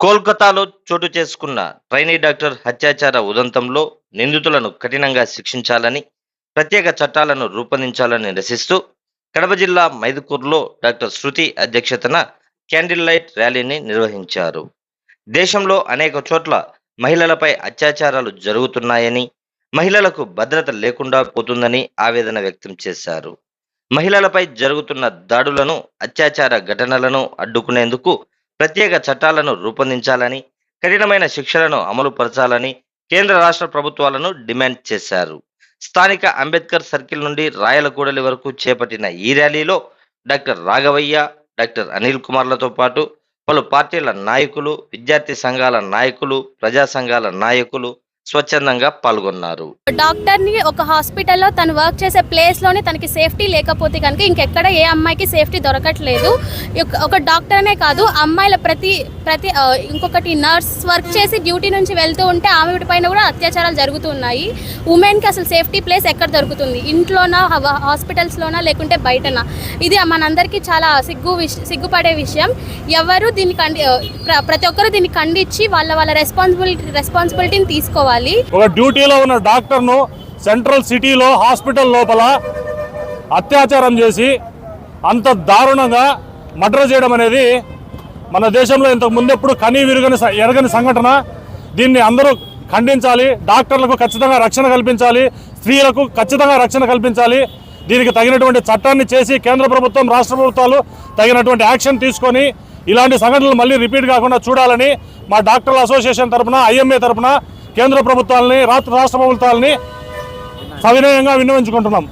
కోల్కతాలో చోటు చేసుకున్న ట్రైనీ డాక్టర్ హత్యాచార ఉదంతంలో నిందితులను కఠినంగా శిక్షించాలని ప్రత్యేక చట్టాలను రూపొందించాలని నిరసిస్తూ కడప జిల్లా మైదుకూరులో డాక్టర్ శృతి అధ్యక్షతన క్యాండిల్ లైట్ ర్యాలీని నిర్వహించారు. దేశంలో అనేక చోట్ల మహిళలపై అత్యాచారాలు జరుగుతున్నాయని మహిళలకు భద్రత లేకుండా పోతుందని ఆవేదన వ్యక్తం చేశారు. మహిళలపై జరుగుతున్న దాడులను అత్యాచార ఘటనలను అడ్డుకునేందుకు ప్రత్యేక చట్టాలను రూపొందించాలని కఠినమైన శిక్షలను అమలుపరచాలని కేంద్ర రాష్ట్ర ప్రభుత్వాలను డిమాండ్ చేశారు. స్థానిక అంబేద్కర్ సర్కిల్ నుండి రాయలకూడలి వరకు చేపట్టిన ఈ ర్యాలీలో డాక్టర్ రాఘవయ్య డాక్టర్ అనిల్ కుమార్లతో పాటు పలు పార్టీల నాయకులు విద్యార్థి సంఘాల నాయకులు ప్రజా సంఘాల నాయకులు స్వచ్ఛందంగా పాల్గొన్నారు. డాక్టర్ని ఒక హాస్పిటల్లో తను వర్క్ చేసే ప్లేస్లోనే తనకి సేఫ్టీ లేకపోతే కనుక ఇంకెక్కడ ఏ అమ్మాయికి సేఫ్టీ దొరకట్లేదు. ఒక- డాక్టర్ అనే కాదు అమ్మాయిల ప్రతి ప్రతి ఇంకొకటి నర్స్ వర్క్ చేసి డ్యూటీ నుంచి వెళ్తూ ఉంటే ఆమె పైన కూడా అత్యాచారాలు జరుగుతున్నాయి ఉమెన్కి అసలు సేఫ్టీ ప్లేస్ ఎక్కడ దొరుకుతుంది? ఇంట్లోనా హాస్పిటల్స్లోనా లేకుంటే బయటనా? ఇది మనందరికీ చాలా సిగ్గు సిగ్గుపడే విషయం. ఎవరు దీన్ని ఖండి ప్రతి ఒక్కరు దీన్ని ఖండించి వాళ్ళ వాళ్ళ రెస్పాన్సిబిలిటీ రెస్పాన్సిబిలిటీని తీసుకోవాలి. ఒక డ్యూటీలో ఉన్న డాక్టర్ను సెంట్రల్ సిటీలో హాస్పిటల్ లోపల అత్యాచారం చేసి అంత దారుణంగా మర్డర్ చేయడం అనేది మన దేశంలో ఇంతకు ముందెప్పుడు కనీ విరుగని ఎరగని సంఘటన. దీన్ని అందరూ ఖండించాలి. డాక్టర్లకు ఖచ్చితంగా రక్షణ కల్పించాలి. స్త్రీలకు ఖచ్చితంగా రక్షణ కల్పించాలి. దీనికి తగినటువంటి చట్టాన్ని చేసి కేంద్ర ప్రభుత్వం రాష్ట్ర ప్రభుత్వాలు తగినటువంటి యాక్షన్ తీసుకొని ఇలాంటి సంఘటనలు మళ్ళీ రిపీట్ కాకుండా చూడాలని మా డాక్టర్ల అసోసియేషన్ తరపున ఐఎంఏ తరఫున కేంద్ర ప్రభుత్వాలని రాష్ట్ర రాష్ట్ర ప్రభుత్వాలని సవినయంగా విన్నవించుకుంటున్నాం.